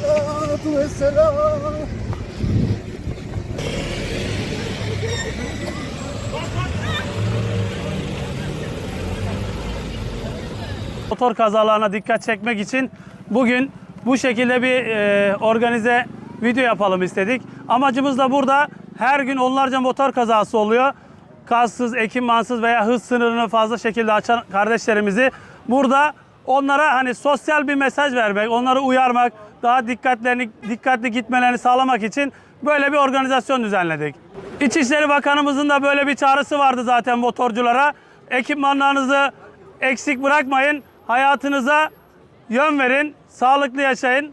salatu ve selam. Motor kazalarına dikkat çekmek için bugün bu şekilde bir e, organize video yapalım istedik. Amacımız da burada her gün onlarca motor kazası oluyor. Kassız, ekipmansız veya hız sınırını fazla şekilde açan kardeşlerimizi burada onlara hani sosyal bir mesaj vermek, onları uyarmak, daha dikkatlerini dikkatli gitmelerini sağlamak için böyle bir organizasyon düzenledik. İçişleri Bakanımızın da böyle bir çağrısı vardı zaten motorculara. Ekipmanlarınızı eksik bırakmayın. Hayatınıza yön verin. Sağlıklı yaşayın.